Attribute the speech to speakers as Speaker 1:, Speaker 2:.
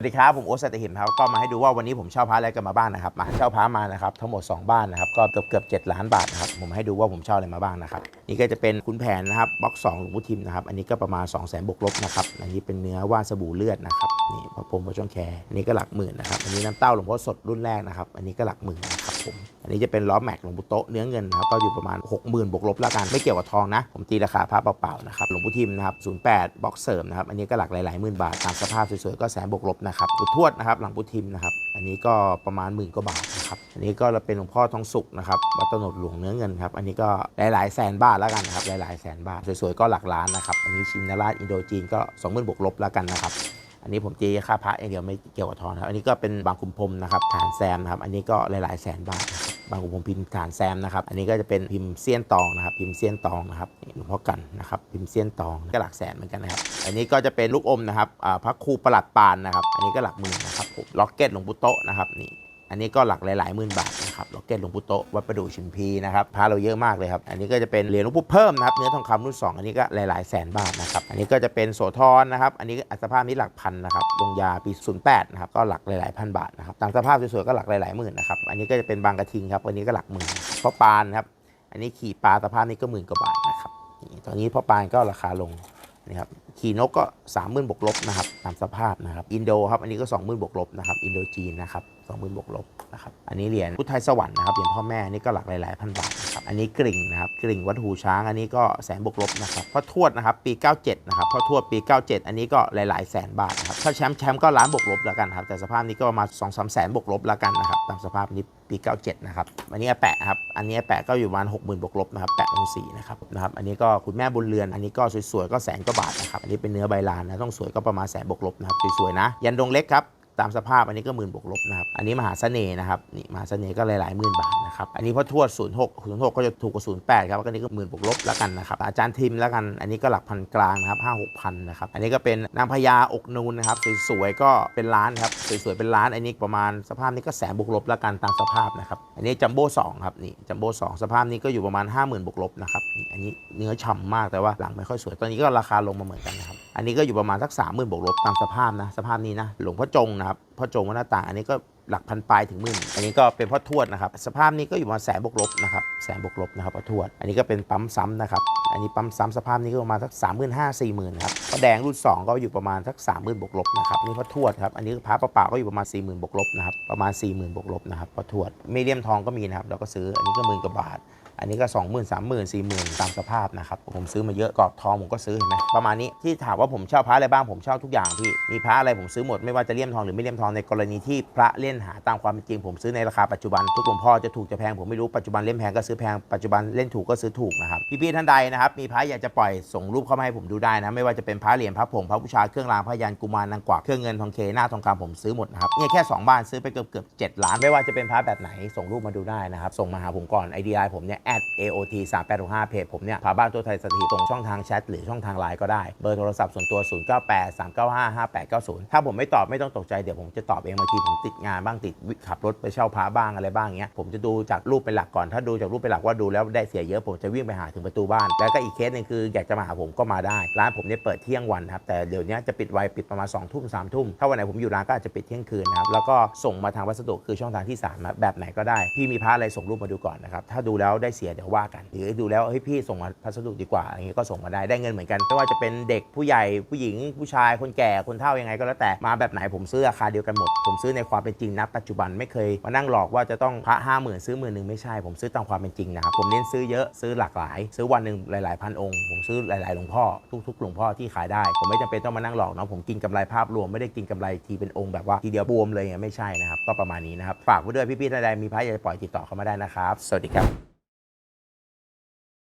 Speaker 1: สวัสดีครับผมโอ๊ตสัตหิมครับก็มาให้ดูว่าวันนี้ผมเช่าพระอะไรกันมาบ้างนะครับมาเช่าพระมานะครับทั้งหมด 2 บ้านนะครับก็เกือบเกือบเล้านบาทนะครับผมให้ดูว่าผมเช่าอะไรมาบ้างนะครับนี่ก็จะเป็นคุณแผนนะครับบล็อกสองหลวงพุทิมนะครับอันนี้ก็ประมาณ 2 0 0 0 0นบวกลบนะครับอันนี้เป็นเนื้อว่านสบู่เลือดนะครับนี่พระพรมพระช่องแคร์อันนี้ก็หลักหมื่นนะครับอันนี้น้ำเต้าหลวงพ่อสดรุ่นแรกนะครับอันนี้ก็หลักหมื่นนะครับผมอันนี้จะเป็นล้อแม็กหลวงปู่โตะเนื้อเงินนะครับก็อยู่ประมาณ 60,000บวกลบแล้วกันไม่เกี่ยวกับทองนะ ผมตีราคาพระเปล่าๆนะครับหลวงพุทิมนะครับ08บล็อกเสริมนะครับอันนี้ก็หลักหลายๆหมื่นบาทตามสภาพสวยๆก็แสนบวกลบนะครับปู่ทวดนะครับหลังพุทิมนะครับอันนี้ก็ประมาณหมื่นกว่าบาทนะครับอันนี้ก็เป็นหลวงพ่อทองสุกนะครับวัดตนดหลวงเนื้อเงินครับอันนี้ก็หลายๆแสนบาทแล้วกันนะครับหลายๆแสนบาทสวยๆก็หลักล้านนะครับอันนี้ชินราชอินโดจีนก็20,000บวกลบแล้วกันนะครับ อันนี้ผมตีค่าพระอย่างเดียวไม่เกี่ยวกับทองนครับอันนี้ก็เป็นบางคุมพรมนะครับฐานแซมนะครับอันนี้ก็หลายๆแสนบาทบางคุมพรมพิมพ์ฐานแซมนะครับอันนี้ก็จะเป็นพิมพ์เซียนตองนะครับพิมพ์เซียนตองนะครับนี่หลวงพ่อกันนะครับพิมพ์เซียนตองก็หลักแสนเหมือนกันนะครับอันนี้ก็จะเป็นลูกอมนะครับพระครูประหลัดปานนะครับ อันนี้ก็หลักหมื่นนะครับผมล็อกเก็ตหลวงปู่โตนะครับนี่อันนี้ก็หลักหลายๆหมื่นบาท นะครับล็อกเก็ตหลวงปู่โตวัดประดู่ชิมพีนะครับพระเราเยอะมากเลยครับ อันนี้ก็จะเป็นเหรียญหลวงปู่เพิ่มนะครับเนื้อทองคำรุ่น 2 อันนี้ก็หลายๆแสนบาทนะครับอันนี้ก็จะเป็นโสธรนะครับอันนี้อัตภาพนี้หลักพันนะครับลงยาปี08นะครับก็หลักหลายๆพันบาทนะครับตามสภาพสวยๆก็หลักหลายๆหมื่นนะครับอันนี้ก็จะเป็นบางกระทิงครับอันนี้ก็หลักหมื่นนะครับพ่อปานครับอันนี้ขี่ปลาสภาพนี้ก็หมื่นกว่าบาทนะครับตอนนี้พ่อปานก็ราคาลงนะครับ ขี่นกก็30,000บวกลบนะครับตามสภาพนะครับอินโดครับอันนี้ก็20,000บวกลบนะครับอินโดจีนนะครับ20,000บวกลบนะครับอันนี้เหรียญพุทธไทยสวรรค์นะครับเหรียญพ่อแม่นี่ก็หลักหลายๆพันบาท อันนี้กริ่งนะครับกริ่งวัดหูช้างอันนี้ก็แสนบวกลบนะครับพ่อทวดนะครับปี 97 นะครับพ่อทวดปี 97 อันนี้ก็หลาย ๆ แสนบาทนะครับถ้าแชมป์แชมป์ก็ล้านบวกลบแล้วกันครับแต่สภาพนี้ก็ประมาณ2 3แสนบวกลบแล้วกันนะครับตามสภาพนี้ปี 97 นะครับอันนี้แปะครับอันนี้แปะก็อยู่ประมาณ60,000บวกลบนะครับแปะลงสีนะครับนะครับอันนี้ก็คุณแม่บุญเรือน อันนี้ก็สวยๆก็แสนกว่าบาทนะครับอันนี้เป็นเนื้อใบลานนะต้องสวยก็ประมาณแสนบวกลบนะครับสวยๆนะยันดงเล็กครับ ตามสภาพอันนี้ก็หมื่นบวกลบนะครับ อันนี้มหาเสน่ห์นะครับนี่มหาเสน่ห์ก็หลายๆหมื่นบาทนะครับ อันนี้พ่อทวด 06 06 ก็จะถูกกว่า 08 ครับก็นี้ก็หมื่นบวกลบแล้วกันนะครับอาจารย์ทิมแล้วกันอันนี้ก็หลักพันกลางนะครับ5 6พันนะครับอันนี้ก็เป็นนางพญาอกนูนนะครับสวยๆก็เป็นล้านครับสวยๆเป็นล้านอันนี้ประมาณสภาพนี้ก็แสนบวกลบแล้วกันตามสภาพนะครับอันนี้จัมโบ้2ครับนี่จัมโบ้2สภาพนี้ก็อยู่ประมาณ 50,000บวกลบนะครับนี่อันนี้เนื้อฉ่ำมากแต่ว่าหลังไม่ค่อยสวยตอนนี้ก็ราคาลงมาเหมือนกันนะครับ อันนี้ก็อยู่ประมาณสัก30,000บวกลบตามสภาพนะ สภาพนี้นะ หลวงพ่อจงนะครับ พ่อจงวัดหน้าต่าง อันนี้ก็หลักพันปลายถึงหมื่นอันนี้ก็เป็นพ่อทวดนะครับ สภาพนี้ก็อยู่ประมาณแสนบวกลบนะครับแสนบวกลบนะครับพ่อทวด อันนี้ก็เป็นปั๊มซ้ำนะครับ อันนี้ปั๊มซ้ำสภาพนี้ก็ประมาณสักสามหมื่นห้าสี่หมื่นครับพ่อแดงรุ่นสองก็อยู่ประมาณสักสามหมื่นบวกลบนะครับนี่พ่อทวดครับอันนี้พระเปล่าก็อยู่ประมาณสี่หมื่นบวกลบนะครับประมาณสี่หมื่นบวกลบนะครับพ่อทวดไม่เลี่ยมทองก็มีนะครับเราก็ซื้ออันนี้ก็หมื่นกว่าบาทอันนี้ก็ 2 0 0 0 0 3 0 0 0 0 4 0 0 0 ตามสภาพนะครับ ผมซื้อมาเยอะกรอบทองผมก็ซื้อเห็นไหมประมาณนี้ที่ถามว่าผมเช่าพระอะไรบ้างผมเช่าทุกอย่างพี่มีพระอะไรผมซื้อหมดไม่ว่าจะเลี่ยมทองหรือไม่เลี่ยมทองในกรณีที่พระเล่นหาตามความเป็นจริงผมซื้อในราคาปัจจุบันทุกหลวงพ่อจะถูกจะแพงผมไม่รู้ปัจจุบันเล่มแพงก็ซื้อแพงปัจจุบันเล่นถูกก็ซื้อถูกนะครับพี่ๆท่านใดนะครับมีพระอยากจะปล่อยส่งรูปเข้ามาให้ผมดูได้นะไม่ว่าจะเป็นพระเหรียญพระผงพระบูชาเครื่องรางพระยันกุมารนางกวักเครื่องเงินทองเคหน้าทองคำผมซื้อหมดนะครับเนี่ยแค่สองบ้านซื้อไปเกือบเกือบเจ็ดล้านไม่ว่าจะเป็นพระแบบไหนส่งรูปมาดูได้นะครับส่งมาหาผมก่อน ID ไลน์ผมเนี่ย @aot 3 8 6 5เพจผมเนี่ยพาบ้านตัวไทยสถิตส่งช่องทางแชทหรือช่องทางไลน์ก็ได้เบอร์โทรศัพท์ส่วนตัว 098 395 5890 ถ้าผมไม่ตอบไม่ต้องตกใจเดี๋ยวผมจะตอบเองบางทีผมติดงานบ้างติดขับรถไปเช่าพระบ้างอะไรบ้างเงี้ยผมจะดูจากรูปเป็นหลักก่อน ถ้าดูจากรูปเป็นหลักว่าดูแล้วได้เสียเยอะผมจะวิ่งไปหาถึงประตูบ้าน แล้วก็อีกเคสหนึ่งคืออยากจะมาหาผมก็มาได้ ร้านผมเนี่ยเปิดเที่ยงวันครับแต่เดี๋ยวนี้จะปิดไวปิดประมาณ2องทุ่มสามทุ่มถ้าวันไหนผมอยู่ร้านก็อาจจะปิดเที่ยงคืนนะครับแล้วก็ส่งมาทางวัสดุคือช่องทางที่สามแบบไหนก็ได้พี่มีพระอะไรส่งรูปมาดูก่อนนะครับถ้าดูแล้วได้เสียเดี๋ยวว่ากันหรือดูแล้วเฮ้ยพี่ส่งมาพัสดุดีกว่าอย่างงี้ก็ส่งมาได้ได้เงินเหมือนกันไม่ว่าจะเป็นเด็กผู้ใหญ่ผู้หญิงผู้ชายคนแก่คนเฒ่ายังไงก็แล้วแต่มาแบบไหนผมซื้อราคาเดียวกันหมด ผมซื้อในความเป็นจริงณปัจจุบันไม่เคยมานั่งหลอกว่าจะต้องพระห้าหมื่นซื้อหมื่นหนึ่งไม่ใช่ ผมซื้อตามความเป็นจริงนะครับผมเน้นซื้อเยอะซื้อหลากหลาย ซื้อวันหนึ่งหลายๆพันองค์ผมซื้อหลายๆหลวงพ่อทุกๆหลวงพ่อที่ขายได้ ผมไม่จำเป็นต้องมานั่งหลอกเนาะผมกินกำไรภาพรวมไม่ได้กินกำไรทีเป็นองค์แบบว่าทีเดียวบวมเลยเนี่ยไม่ใช่นะครับก็ประมาณนี้นะครับฝากไว้ด้วยพี่ๆท่านใดมีพระอยากจะปล่อยติดต่อเข้ามาได้นะครับ สวัสดีครับ